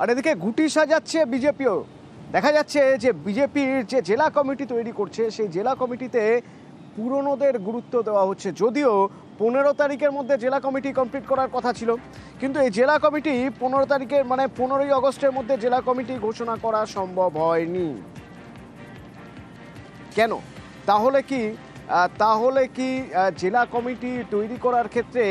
আর এদিকে গুটি সাজাচ্ছে বিজেপিও। দেখা যাচ্ছে যে বিজেপির যে জেলা কমিটি তৈরি করছে, সেই জেলা কমিটিতে পুরনোদের গুরুত্ব দেওয়া হচ্ছে। যদিও পনেরো তারিখের মধ্যে জেলা কমিটি কমপ্লিট করার কথা ছিল, কিন্তু এই জেলা কমিটি পনেরো তারিখের মানে পনেরোই আগস্টের মধ্যে জেলা কমিটি ঘোষণা করা সম্ভব হয়নি। কেন? তাহলে কি তাহলে কি জেলা কমিটি তৈরি করার ক্ষেত্রে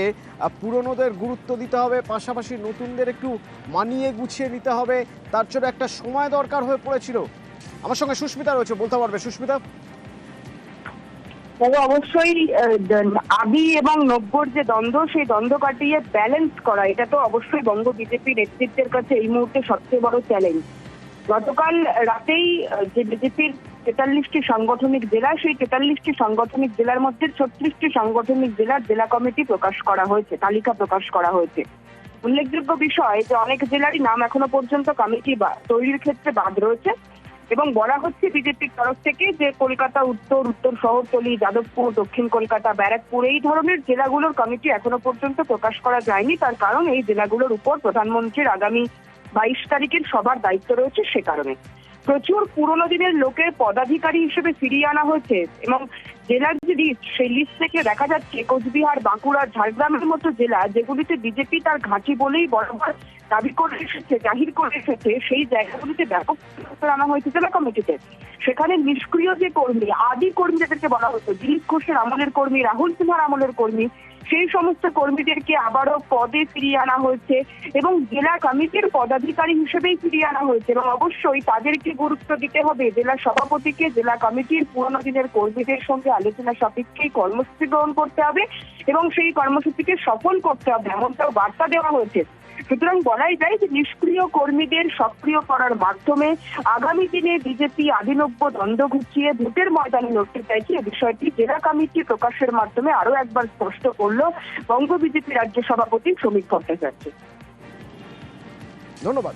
পুরনোদের গুরুত্ব দিতে হবে, পাশাপাশি নতুনদের একটু মানিয়ে গুছিয়ে নিতে হবে, তার জন্য একটা সময় দরকার হয়ে পড়েছিল। আমার সঙ্গে সুস্মিতা রয়েছে, বলতে পারবে। সুস্মিতা? তবে অবশ্যই আদি এবং নব্বর যে দ্বন্দ্ব, সেই দ্বন্দ্ব কাটিয়ে ব্যালেন্স করা, এটা তো অবশ্যই বঙ্গ বিজেপি নেতৃত্বের কাছে এই মুহূর্তে সবচেয়ে বড় চ্যালেঞ্জ গতকাল রাতেই যে বিজেপির তেতাল্লিশটি সাংগঠনিক জেলা, সেই তেতাল্লিশটি সাংগঠনিক জেলার মধ্যে ছত্রিশটি সাংগঠনিক জেলার জেলা কমিটি প্রকাশ করা হয়েছে, তালিকা প্রকাশ করা হয়েছে। উল্লেখযোগ্য বিষয় যে অনেক জেলারই নাম এখনও পর্যন্ত কমিটি বা- তৈরির ক্ষেত্রে বাদ রয়েছে এবং বলা হচ্ছে বিজেপির তরফ থেকে যে কলকাতা, উত্তর উত্তর শহরতলি, যাদবপুর, দক্ষিণ কলকাতা, ব্যারাকপুর এই ধরনের জেলাগুলোর কমিটি এখনও পর্যন্ত প্রকাশ করা যায়নি। তার কারণ এই জেলাগুলোর উপর প্রধানমন্ত্রীর আগামী বাইশ তারিখের সবার দায়িত্ব রয়েছে সে কারণে। প্রচুর পুরনো দিনের লোকের পদাধিকারী হিসেবে ফিরিয়ে আনা হয়েছে এবং জেলার যে লিস্ট সেই লিস্ট থেকে দেখা যাচ্ছে, কোচবিহার, বাঁকুড়া, ঝাড়গ্রামের মতো জেলা যেগুলিতে বিজেপি তার ঘাঁটি বলেই বরাবর দাবি করে এসেছে, জাহির করে এসেছে, সেই জায়গাগুলিতে ব্যাপক আনা হয়েছে জেলা কমিটিতে। সেখানে নিষ্ক্রিয় যে কর্মী, আদি কর্মী যাদেরকে বলা হতো দিলীপ ঘোষের আমলের কর্মী, রাহুল সিনহার আমলের কর্মী সেই সমস্ত কর্মীদেরকে আবারও পদে ফিরিয়ে আনা হয়েছে এবং জেলা কমিটির পদাধিকারী হিসেবেই ফিরিয়ে আনা হয়েছে এবং অবশ্যই তাদেরকে গুরুত্ব দিতে হবে। জেলা সভাপতিকে, জেলা কমিটির পুরোনো দিনের কর্মীদের সঙ্গে আলোচনা সাপেক্ষেই কর্মসূচি গ্রহণ করতে হবে এবং সেই কর্মসূচিকে সফল করতে হবে, এমনটাও বার্তা দেওয়া হয়েছে। সুতরাং বলাই যায় যে নিষ্ক্রিয় কর্মীদের সক্রিয় করার মাধ্যমে আগামী দিনে বিজেপি আধিনব্য দ্বন্দ্ব ঘুচিয়ে ভোটের ময়দানে লড়তে চাইছে। এ বিষয়টি জেলা কমিটি প্রকাশের মাধ্যমে আরও একবার স্পষ্ট করল। বঙ্গ বিজেপি রাজ্য সভাপতি শ্রমিক ভট্টাচার্য। ধন্যবাদ।